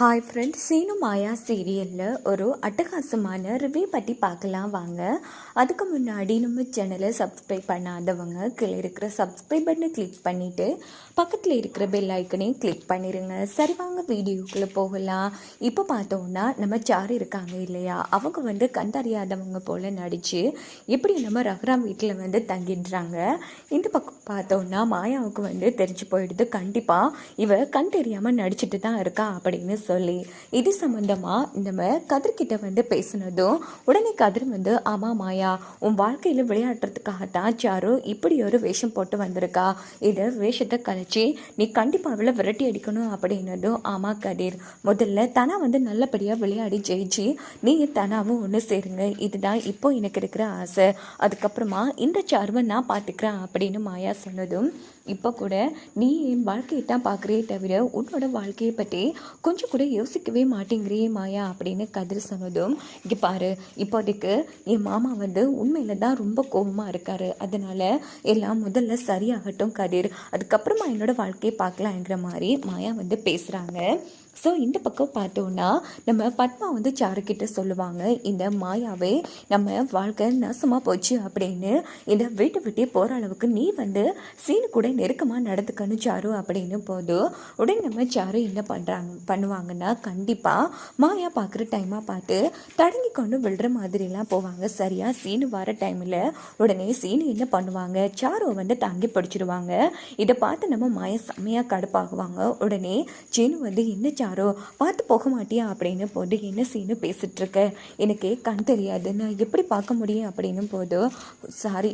Hi friends Seenu மாயா சீரியலில் ஒரு அட்டகாசமான ரிவ்யூ பற்றி பார்க்கலாம் வாங்க. அதுக்கு முன்னாடி நம்ம சேனலை சப்ஸ்கிரைப் பண்ணாதவங்க கீழே இருக்கிற சப்ஸ்கிரைப் பட்டனை கிளிக் பண்ணிவிட்டு பக்கத்தில் இருக்கிற பெல் ஐக்கனையும் கிளிக் பண்ணிடுங்க சரி வாங்க வீடியோக்குள்ளே போகலாம். இப்போ பார்த்தோம்னா நம்ம சார் இருக்காங்க இல்லையா? அவங்க வந்து கண்டறியாதவங்க போல் நடித்து எப்படி நம்ம ரகுராம் வீட்டில் வந்து தங்கிடுறாங்க இந்த பக்கம் பார்த்தோம்னா மாயாவுக்கு வந்து தெரிஞ்சு போயிடுது. கண்டிப்பாக இவ கண் தெரியாமல் நடிச்சிட்டு தான் இருக்கா அப்படின்னு சொல்லி இது சம்மந்தமாக நம்ம கதிர்கிட்ட வந்து பேசினதும் உடனே கதிர் வந்து ஆமாம் மாயா உன் வாழ்க்கையில் விளையாடுறதுக்காக தான் சாரு இப்படி ஒரு வேஷம் போட்டு வந்திருக்கா. இதை வேஷத்தை கழிச்சு நீ கண்டிப்பாக அவளை விரட்டி அடிக்கணும் அப்படின்னதும் ஆமாம் கதிர் முதல்ல தனா வந்து நல்லபடியாக விளையாடி ஜெயிச்சு நீ தனாவும் ஒன்று சேருங்க. இதுதான் இப்போ எனக்கு இருக்கிற ஆசை. அதுக்கப்புறமா இந்த சாருவை நான் பார்த்துக்கிறேன் அப்படின்னு மாயா சொன்னதும் இப்போ கூட நீ என் வாழ்க்கையை தான் பார்க்குறியே தவிர உன்னோட வாழ்க்கையை பற்றி கொஞ்சம் கூட யோசிக்கவே மாட்டேங்கிறியே மாயா அப்படின்னு கதிர் சொன்னதும் இங்கே பாரு இப்போதைக்கு என் மாமா வந்து உண்மையில தான் ரொம்ப கோபமாக இருக்காரு. அதனால எல்லாம் முதல்ல சரியாகட்டும் கதிர். அதுக்கப்புறமா என்னோட வாழ்க்கையை பார்க்கலாங்கிற மாதிரி மாயா வந்து பேசுகிறாங்க ஸோ இந்த பக்கம் பார்த்தோன்னா நம்ம பத்மா வந்து சாருக்கிட்ட சொல்லுவாங்க இந்த மாயாவே நம்ம வாழ்க்கை நாசமாக போச்சு அப்படின்னு. இந்த வீட்டை விட்டே போகிற அளவுக்கு நீ வந்து சீனு கூட நெருக்கமாக நடந்துக்கணும் சாரு அப்படின்னு போது உடனே நம்ம சாரு என்ன பண்ணுறாங்க பண்ணுவாங்கன்னா கண்டிப்பாக மாயா பார்க்குற டைமாக பார்த்து தடங்கி கொண்டு விழுற மாதிரிலாம் போவாங்க. சரியாக சீனு வர டைமில் உடனே சீனு என்ன பண்ணுவாங்க? சாருவை வந்து தாங்கி பிடிச்சிருவாங்க. இதை பார்த்து நம்ம மாயா செம்மையாக கடுப்பாகுவாங்க. உடனே சீனு வந்து என்ன யாரோ பார்த்து போக மாட்டியா? அப்படின்னு போது என்ன சீனு பேசிகிட்ருக்க எனக்கு கண் தெரியாது. நான் எப்படி பார்க்க முடியும்? அப்படின்னு போது சாரி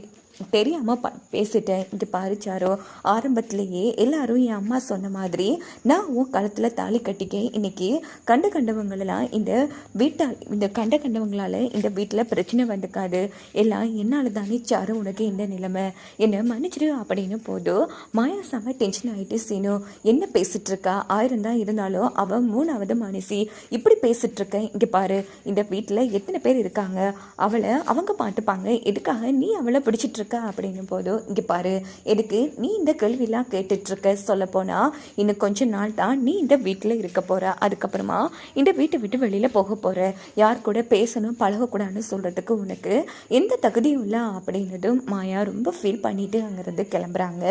தெரியாமல் ப பேசிட்டேன். இது பாரிச்சாரோ? ஆரம்பத்திலேயே எல்லாரும் என் அம்மா சொன்ன மாதிரி நான் உன் கழுத்தில் தாலி கட்டிக்க இன்னைக்கு கண்ட கண்டவங்களெல்லாம் இந்த வீட்டால் இந்த கண்ட கண்டவங்களால இந்த வீட்டில் பிரச்சனை வந்துக்காது. எல்லாம் என்னால் தானே சாரு உனக்கு இந்த நிலைமை. என்னை மன்னிச்சிடு அப்படின்னு போதும் மாயா செம்ம டென்ஷன் ஆகிட்டு சீனு என்ன பேசிகிட்ருக்கா ஆயிரம் தான் இருந்தாலும் அவன் மூணாவது மனுஷி. இப்படி பேசிகிட்ருக்கேன் இங்கே பாரு. இந்த வீட்டில் எத்தனை பேர் இருக்காங்க? அவளை அவங்க பார்த்துப்பாங்க. எதுக்காக நீ அவளை பிடிச்சிட்ருக்க இருக்க அப்படின்னு போதும் இங்கே பாரு எதுக்கு? நீ இந்த கேள்விலாம் கேட்டுட்ருக்க சொல்ல இன்னும் கொஞ்ச நாள் தான் நீ இந்த வீட்டில் இருக்க போகிற அதுக்கப்புறமா இந்த வீட்டை விட்டு வெளியில் போக போகிற யார் கூட பேசணும் பழகக்கூடாதுன்னு சொல்கிறதுக்கு உனக்கு எந்த தகுதியும் இல்லை அப்படின்னதும் மாயா ரொம்ப ஃபீல் பண்ணிட்டு அங்கேருந்து கிளம்புறாங்க.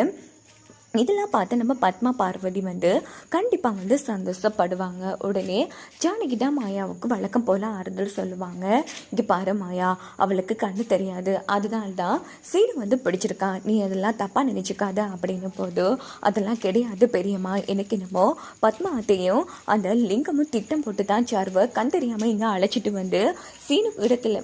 இதெல்லாம் பார்த்து நம்ம பத்மா பார்வதி வந்து கண்டிப்பாக வந்து சந்தோஷப்படுவாங்க. உடனே ஜானகி தான் மாயாவுக்கு வழக்கம் போல் ஆறுதல் சொல்லுவாங்க. இங்கே பாரு மாயா அவளுக்கு கண்ணு தெரியாது. அதனால தான் சீடு வந்து பிடிச்சிருக்கான் நீ அதெல்லாம் தப்பாக நினச்சிக்காத அப்படின்னு போது அதெல்லாம் கிடையாது பெரியம்மா. எனக்கு என்னமோ பத்மா அத்தையும் அந்த லிங்கமும் திட்டம் போட்டு தான் சார்வை கண் தெரியாமல் இங்கே அழைச்சிட்டு வந்து சீனு இடத்துல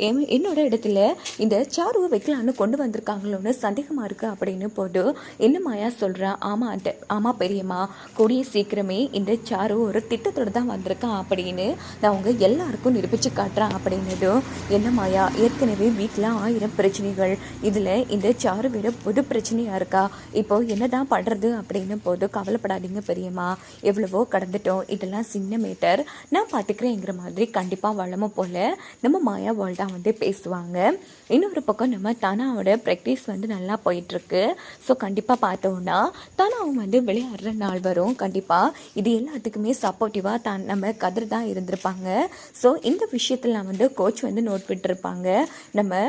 என்னோட இடத்துல இந்த சாருவை வைக்கலான்னு கொண்டு வந்திருக்காங்களோன்னு சந்தேகமாக இருக்குது அப்படின்னு போட்டு என்ன மாயா சொல்கிறேன் ஆமாம் அத்தை ஆமாம் பெரியம்மா. கூடிய சீக்கிரமே இந்த சாரு ஒரு திட்டத்தோடு தான் வந்திருக்கான் அப்படின்னு நான் அவங்க எல்லாருக்கும் நிரூபித்து காட்டுறேன் அப்படின்னதும் என்ன மாயா ஏற்கனவே வீட்டில் ஆயிரம் பிரச்சனைகள். இதில் இந்த சாரு விட புது பிரச்சனையாக இருக்கா? இப்போது என்ன தான் பண்ணுறது அப்படின்னு போது கவலைப்படாதீங்க பெரியம்மா. எவ்வளவோ கடந்துட்டோம். இதெல்லாம் சின்ன மேட்டர். நான் பார்த்துக்கிறேங்கிற மாதிரி கண்டிப்பாக வளமும் போல் நம்ம மாயா வேர்ல்டாக வந்து பேசுவாங்க. இன்னொரு பக்கம் நம்ம தனாவோட ப்ராக்டிஸ் வந்து நல்லா போயிட்டுருக்கு. ஸோ கண்டிப்பாக பார்த்தோம்னா தனாவும் வந்து விளையாடுற நாள் வரும். கண்டிப்பாக இது எல்லாத்துக்குமே சப்போர்ட்டிவாக தான் நம்ம கதிர் தான் இருந்திருப்பாங்க. ஸோ இந்த விஷயத்தில் வந்து கோச் வந்து நோட் விட்டுருப்பாங்க. நம்ம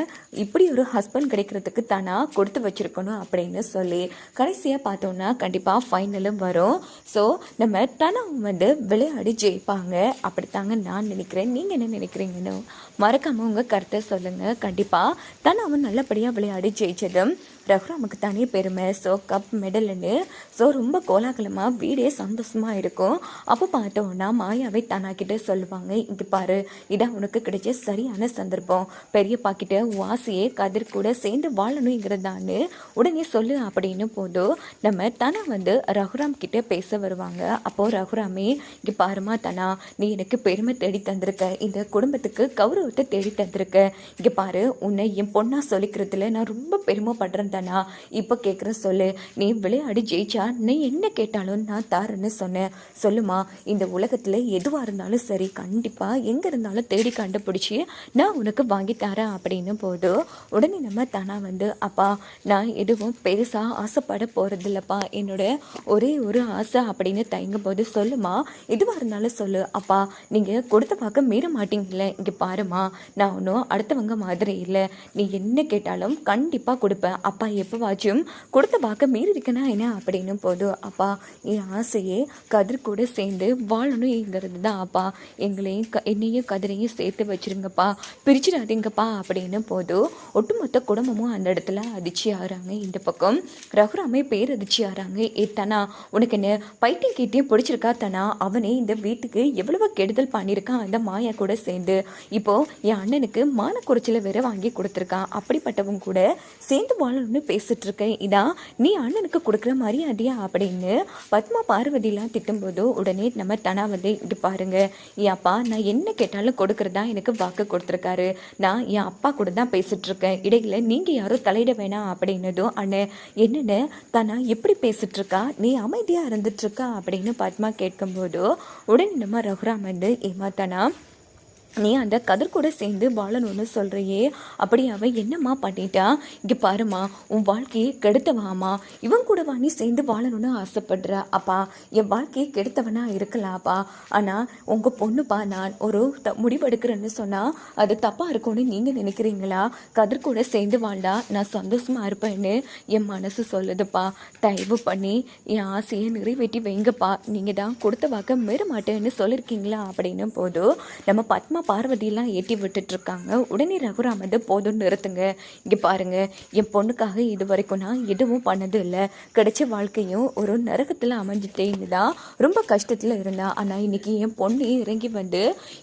இப்படி ஒரு ஹஸ்பண்ட் கிடைக்கிறதுக்கு தானா கொடுத்து வச்சிருக்கணும் அப்படின்னு சொல்லி. கடைசியாக பார்த்தோம்னா கண்டிப்பாக ஃபைனலும் வரும். ஸோ நம்ம தனாவும் வந்து விளையாடி ஜெயிப்பாங்க. அப்படித்தாங்க நான் நினைக்கிறேன். நீங்கள் என்ன நினைக்கிறீங்கன்னு மறக்காமல் உங்கள் கருத்தை சொல்லுங்கள் கண்டிப்பாக அவன் நல்லபடியாக விளையாடி ஜெயிச்சதும் ரகுராமுக்கு தனி பெருமை ஸோ கப் மெடல்னு ஸோ ரொம்ப கோலாகலமாக வீடே சந்தோஷமாக இருக்கும். அப்போ பார்த்தோன்னா மாயாவை தனாக்கிட்ட சொல்லுவாங்க இங்கே பாரு இதான் உனக்கு கிடைச்ச சரியான சந்தர்ப்பம். பெரியப்பா கிட்ட வாசியே கதிர் கூட சேர்ந்து வாழணுங்கிறதான்னு உடனே சொல்லு அப்படின்னு போதும் நம்ம தனா வந்து ரகுராம் கிட்ட பேச வருவாங்க. அப்போது ரகுராமே இங்கே பாருமா தனா நீ எனக்கு பெருமை தேடி தந்திருக்க. இந்த குடும்பத்துக்கு கௌரவத்தை தேடி தந்திருக்க. இங்கே பாரு உன்னை என் பொண்ணாக சொல்லிக்கிறதுல நான் ரொம்ப பெருமைப்படுறேன் தானா இப்போ கேட்குற சொல்லு. நீ விளையாடி ஜெயிச்சா நீ என்ன கேட்டாலும் நான் தாரேன்னு சொன்னேன். சொல்லுமா இந்த உலகத்தில் எதுவாக இருந்தாலும் சரி கண்டிப்பாக எங்கே இருந்தாலும் தேடி கண்டுபிடிச்சி நான் உனக்கு வாங்கி தரேன் அப்படின்னு போது உடனே நம்ம தானா வந்து அப்பா நான் எதுவும் பெருசாக ஆசைப்பட போகிறதில்லப்பா என்னோட ஒரே ஒரு ஆசை அப்படின்னு தயங்கும் போது சொல்லுமா எதுவாக இருந்தாலும் சொல்லு. அப்பா நீங்கள் கொடுத்த பார்க்க மீற மாட்டீங்கல்ல. இங்கே பாருமா நான் ஒன்றும் அடுத்தவங்க மாதிரி இல்லை. நீ என்ன கேட்டாலும் கண்டிப்பாக கொடுப்பேன். அப்பா அப்பா எப்போவாச்சும் கொடுத்த பார்க்க மீறி இருக்கனா என்ன அப்படின்னு போதும் அப்பா என் ஆசையே கதிர் கூட சேர்ந்து வாழணுங்கிறது தான் அப்பா. எங்களையும் க என்னையும் கதிரையும் சேர்த்து வச்சிருங்கப்பா. பிரிச்சிடாதீங்கப்பா அப்படின்னு போதும் ஒட்டுமொத்த குடும்பமும் அந்த இடத்துல அதிர்ச்சி ஆகிறாங்க. இந்த பக்கம் ரகுராமே பேர் அதிர்ச்சி ஆகிறாங்க. ஏ தனா உனக்கு என்ன பைத்தியம் கீட்டியும் பிடிச்சிருக்கா தனா? அவனே இந்த வீட்டுக்கு எவ்வளவு கெடுதல் பண்ணியிருக்கான். அந்த மாயா கூட சேர்ந்து இப்போ என் அண்ணனுக்கு மான வேற வாங்கி கொடுத்துருக்கான். அப்படிப்பட்டவங்க கூட சேர்ந்து வாழணும் பேசிட்டு இருக்கேன் இதான் நீ அண்ணனுக்கு கொடுக்குற மரியாதையா அப்படின்னு பத்மா பார்வதிலாம் திட்டும்போதோ உடனே நம்ம தனா வந்து இது பாருங்க என் அப்பா நான் என்ன கேட்டாலும் கொடுக்கறதா எனக்கு வாக்கு கொடுத்துருக்காரு. நான் என் அப்பா கூட தான் பேசிட்டு இருக்கேன் இடையில நீங்க யாரும் தலையிட வேணாம் அப்படின்னதும் அண்ணன் என்னென்ன தனா எப்படி பேசிட்டு இருக்கா நீ அமைதியா இருந்துட்டு இருக்கா அப்படின்னு பத்மா கேட்கும்போதோ உடனே நம்ம ரகுராம் வந்து ஏமா நீ அந்த கதிர் கூட சேர்ந்து வாழணும்னு சொல்கிறியே அப்படி அவன் என்னம்மா பண்ணிட்டா? இங்கே பாருமா உன் வாழ்க்கையை கெடுத்தவாமா இவன் கூடவா நீ சேர்ந்து வாழணும்னு ஆசைப்படுற? அப்பா என் வாழ்க்கையை கெடுத்தவனா இருக்கலாப்பா ஆனால் உங்கள் பொண்ணுப்பா நான் ஒரு த முடிவெடுக்கிறேன்னு சொன்னால் அது தப்பாக இருக்கும்னு நீங்கள் நினைக்கிறீங்களா? கதிர் கூட சேர்ந்து வாழ்ந்தா நான் சந்தோஷமாக இருப்பேன்னு என் மனசு சொல்லுதுப்பா. தயவு பண்ணி என் ஆசையை நிறைவேற்றி வைங்கப்பா. நீங்கள் தான் கொடுத்த வாக்க மாட்டேன்னு சொல்லியிருக்கீங்களா அப்படின்னு போதும் நம்ம பத்மா பார்வதியெல்லாம் ஏற்றி விட்டுட்டு இருக்காங்க உடனே ரகுராம் வந்து போதும் நிறுத்துங்க. இங்கே பாருங்க என் பொண்ணுக்காக இது வரைக்கும் நான் எதுவும் பண்ணது இல்லை கிடைச்ச வாழ்க்கையும் ஒரு நரகத்தில் அமைஞ்சிட்டேன்னு தான் ரொம்ப கஷ்டத்தில் இருந்தா. ஆனால் இன்னைக்கு என் பொண்ணு இறங்கி வந்து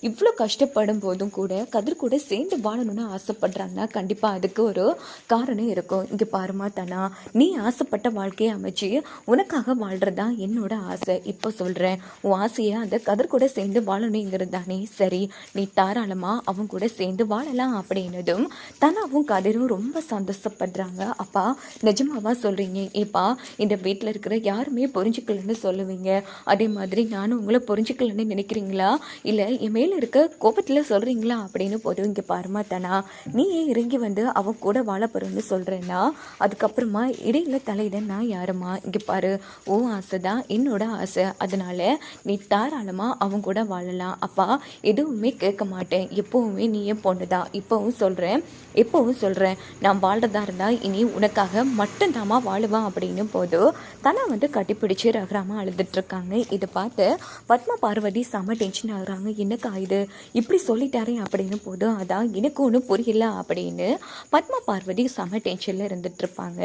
இவ்வளோ கஷ்டப்படும் போதும் கூட கதிர் கூட சேர்ந்து வாழணும்னு ஆசைப்படுறாங்கன்னா கண்டிப்பாக அதுக்கு ஒரு காரணம் இருக்கும். இங்கே பாருமா தானா நீ ஆசைப்பட்ட வாழ்க்கையை அமைச்சு உனக்காக வாழ்றதா என்னோட ஆசை. இப்போ சொல்கிறேன் உன் ஆசையை அந்த கதிர் கூட சேர்ந்து வாழணுங்கிறது தானே. சரி நீ தாராளமாக அவங்க கூட சேர்ந்து வாழலாம் அப்படின்னதும் தனாவும் கதிரும் ரொம்ப சந்தோஷப்படுறாங்க. அப்பா நிஜமாவா சொல்கிறீங்க ஏப்பா இந்த வீட்டில் இருக்கிற யாருமே புரிஞ்சுக்கலன்னு சொல்லுவீங்க. அதே மாதிரி நானும் உங்களை புரிஞ்சுக்கலன்னு நினைக்கிறீங்களா? இல்லை என் மேலே இருக்க கோபத்தில் சொல்கிறீங்களா அப்படின்னு போதும் இங்கே பாருமா தனா. நீ ஏன் இறங்கி வந்து அவன் கூட வாழ போகிறேன்னு சொல்கிறேன்னா அதுக்கப்புறமா இடையில தலையிட நான் யாருமா இங்கே பாரு ஓ ஆசை தான் என்னோட ஆசை. அதனால நீ தாராளமாக அவங்க கூட வாழலாம். அப்பா எதுவுமே கேட்க மாட்டேன். எப்போவுமே நீ என் பொண்ணு தான் இப்போவும் சொல்கிறேன் எப்போவும் சொல்கிறேன் நான் வாழ்கிறதா இருந்தால் இனி உனக்காக மட்டும்தாம்மா வாழுவேன் அப்படின்னு போது தலை வந்து கட்டிப்பிடிச்சு ரகுராமா அழுதுட்ருக்காங்க இதை பார்த்து பத்மா பார்வதி செம டென்ஷன் ஆகுறாங்க என்னக்கா இது? இப்படி சொல்லிட்டாரே அப்படின்னு போது அதான் எனக்கு ஒன்றும் புரியல அப்படின்னு பத்மா பார்வதி செம டென்ஷனில் இருந்துகிட்ருப்பாங்க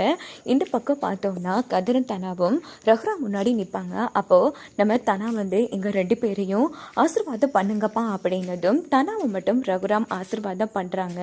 இந்த பக்கம் பார்த்தோம்னா கதிரன் தனாவும் ரகுரா முன்னாடி நிற்பாங்க அப்போது நம்ம தனா வந்து எங்கள் ரெண்டு பேரையும் ஆசீர்வாதம் பண்ணுங்கப்பா அப்படின்னதும் தனாவை மட்டும் ரகுராம் ஆசீர்வாதம் பண்ணுறாங்க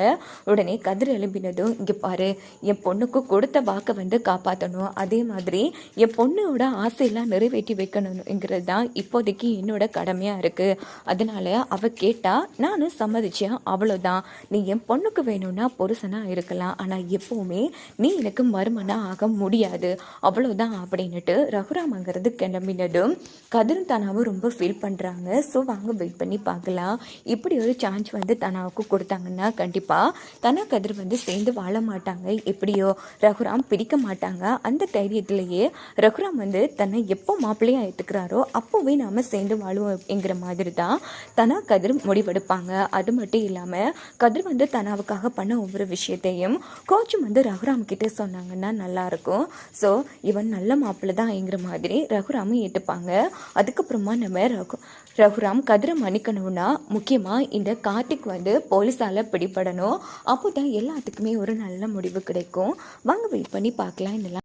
உடனே கதிர் எழும்பினதும் இங்கே பாரு என் பொண்ணுக்கு கொடுத்த வாக்கை வந்து காப்பாற்றணும் அதே மாதிரி என் பொண்ணோட ஆசையெல்லாம் நிறைவேற்றி வைக்கணுங்கிறது தான் இப்போதைக்கு என்னோட கடமையாக இருக்குது அதனால அவள் கேட்டால் நானும் சம்மதிச்சேன். அவ்வளோதான் நீ என் பொண்ணுக்கு வேணும்னா புருஷனாக இருக்கலாம். ஆனால் எப்போவுமே நீ எனக்கு மருமனாக ஆக முடியாது. அவ்வளோதான் அப்படின்னுட்டு ரகுராம் அங்கிறது கிளம்பினதும் கதிரும் தனாவும் ரொம்ப ஃபீல் பண்ணுறாங்க ஸோ வாங்க வெயிட் பண்ணி பார்க்கலாம். இப்போ இப்படி ஒரு சான்ஸ் வந்து தனாவுக்கு கொடுத்தாங்கன்னா கண்டிப்பாக தனா கதிர் வந்து சேர்ந்து வாழ மாட்டாங்க. எப்படியோ ரகுராம் பிடிக்க மாட்டாங்க. அந்த தைரியத்திலேயே ரகுராம் வந்து தன்னை எப்போ மாப்பிள்ளையாக ஏற்றுக்கிறாரோ அப்போவே நாம் சேர்ந்து வாழுவோம்ங்கிற மாதிரி தான் தனா கதிர் முடிவெடுப்பாங்க. அது மட்டும் இல்லாமல் கதிர் வந்து தனாவுக்காக பண்ண ஒவ்வொரு விஷயத்தையும் கோச்சும் வந்து ரகுராம் கிட்டே சொன்னாங்கன்னா நல்லாயிருக்கும் ஸோ இவன் நல்ல மாப்பிள்ளை தான் என்கிற மாதிரி ரகுராமும் ஏற்றுப்பாங்க அதுக்கப்புறமா நம்ம ரகு ரகுராம் கதிரை மன்னிக்கணும்னா முக்கியமாக இந்த கார்த்திக் வந்து போலீஸால் பிடிபடணும். அப்போ தான் எல்லாத்துக்குமே ஒரு நல்ல முடிவு கிடைக்கும். வாங்க வெயிட் பண்ணி பார்க்கலாம். இதெல்லாம்